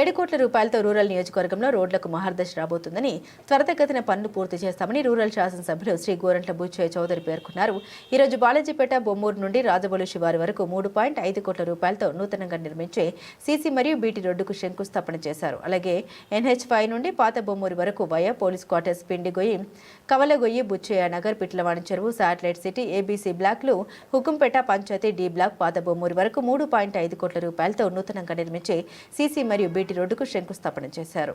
ఏడు కోట్ల రూపాయలతో రూరల్ నియోజకవర్గంలో రోడ్లకు మహర్దశ రాబోతుందని త్వరితగతిన పనులు పూర్తి చేస్తామని రూరల్ శాసనసభ్యులు శ్రీ గోరంట్ల బుచ్చయ్య చౌదరి పేర్కొన్నారు. ఈ రోజు బాలాజీపేట బొమ్మూరు నుండి రాజబోలు శివారు వరకు మూడు పాయింట్ ఐదు కోట్ల రూపాయలతో నూతనంగా నిర్మించే సీసీ మరియు బీటీ రోడ్డుకు శంకుస్థాపన చేశారు. అలాగే ఎన్హెచ్ ఫైవ్ నుండి పాత బొమ్మూరు వరకు via police quarters Pindigoyyi Kavalagoyyi Butchaiah Nagar Pitlavani చెరువు శాటిలైట్ సిటీ ఏబీసీ బ్లాక్లు హుకుంపేట పంచాయతీ డి బ్లాక్ పాత బొమ్మూరు వరకు మూడు పాయింట్ ఐదు కోట్ల రూపాయలతో నూతనంగా నిర్మించే సీసీ మరియు బీటీ రోడ్డుకు శంకుస్థాపన చేశారు.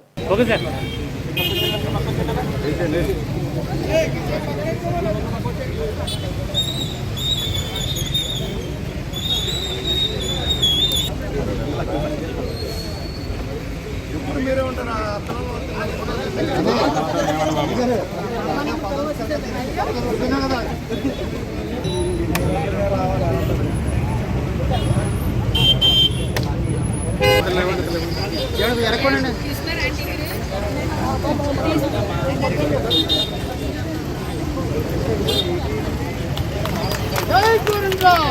ఓకే సార్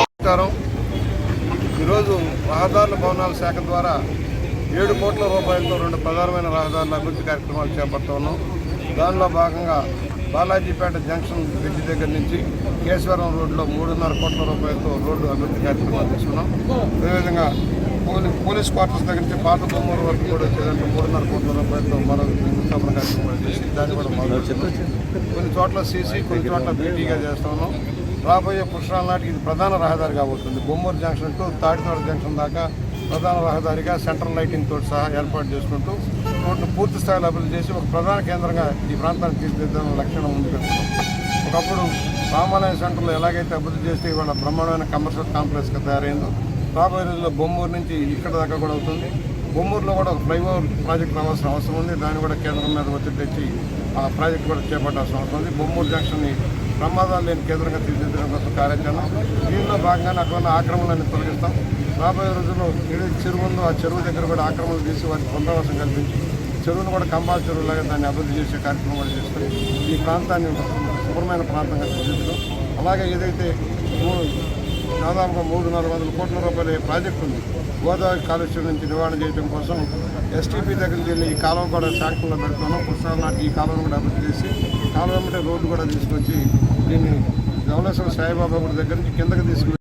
నమస్కారం. ఈరోజు రహదారుల భవనాల శాఖ ద్వారా ఏడు కోట్ల రూపాయలతో రెండు ప్రధానమైన రహదారుల అభివృద్ధి కార్యక్రమాలు చేపడుతున్నాం దానిలో భాగంగా బాలాజీపేట జంక్షన్ బ్రిడ్జ్ దగ్గర నుంచి కేశవరం రోడ్లో మూడున్నర కోట్ల రూపాయలతో రోడ్డు అభివృద్ధి కార్యక్రమాలు తీసుకున్నాం అదేవిధంగా పోలీస్ క్వార్టర్స్ దగ్గర నుంచి పాత బొమ్మూరు వరకు కూడా వచ్చేదంటే మూడున్నర కోట్ల రూపాయలతో మరో శంకుస్థాపన కార్యక్రమాలు చేసి దాన్ని కూడా మొదలు కొన్ని చోట్ల సీసీ కొన్ని చోట్ల బీటీగా చేస్తా రాబోయే పుష్కరాల నాటికి ఇది ప్రధాన రహదారి కాబోతుంది. Bommuru junction to Tadithota junction దాకా ప్రధాన రహదారిగా సెంట్రల్ లైటింగ్ తోటి సహా ఏర్పాటు చేసుకుంటూ రోడ్డు పూర్తి స్థాయిలో అభివృద్ధి చేసి ఒక ప్రధాన కేంద్రంగా ఈ ప్రాంతాన్ని తీర్చిదిద్దాలని లక్షణం ఉంది ఒకప్పుడు రామాలయ సెంటర్లో ఎలాగైతే అభివృద్ధి చేస్తే ఇవాళ బ్రహ్మాండమైన కమర్షియల్ కాంప్లెక్స్గా తయారైందో రాబోయే రోజుల్లో బొమ్మూరు నుంచి ఇక్కడ దాకా కూడా అవుతుంది. బొమ్మూరులో కూడా ఒక ఫ్లైఓవర్ ప్రాజెక్ట్ రావాల్సిన అవసరం ఉంది. దాన్ని కూడా కేంద్రం మీద ఒత్తిడి తెచ్చి ఆ ప్రాజెక్ట్ కూడా చేపట్టాల్సిన అవసరం ఉంది. బొమ్మూరు జంక్షన్ని ప్రమాదాలు లేని కేంద్రంగా తీర్చిదిద్దడం కోసం కార్యాచరణ. దీనిలో భాగంగానే అక్కడ ఉన్న తొలగిస్తాం. రాబోయే రోజుల్లో ఏడు చెరువుల్లో ఆ చెరువు దగ్గర కూడా ఆక్రమణలు తీసి వారికి పునరావాసం కల్పించి చెరువును కూడా కంబాల చెరువులాగా దాన్ని అభివృద్ధి చేసే కార్యక్రమం కూడా చేస్తాం. ఈ ప్రాంతాన్ని శుభ్రమైన ప్రాంతంగా తీర్చిదిద్దడం అలాగే ఏదైతే మూడు దాదాపుగా మూడు నాలుగు వందల కోట్ల రూపాయల ప్రాజెక్టు ఉంది. గోదావరి కాలుష్యం నుంచి నివారణ చేయడం కోసం ఎస్టీపీ దగ్గరికి వెళ్ళి ఈ కాలువ కూడా శాంక్షన్లో పెడుతున్నాం పుస్తకాల నాటి ఈ కాలువను కూడా అభివృద్ధి చేసి కాలువ వెంబడే రోడ్డు కూడా తీసుకొచ్చి దీన్ని ధవళేశ్వర సాయిబాబా గుడి దగ్గర నుంచి కిందకి తీసుకు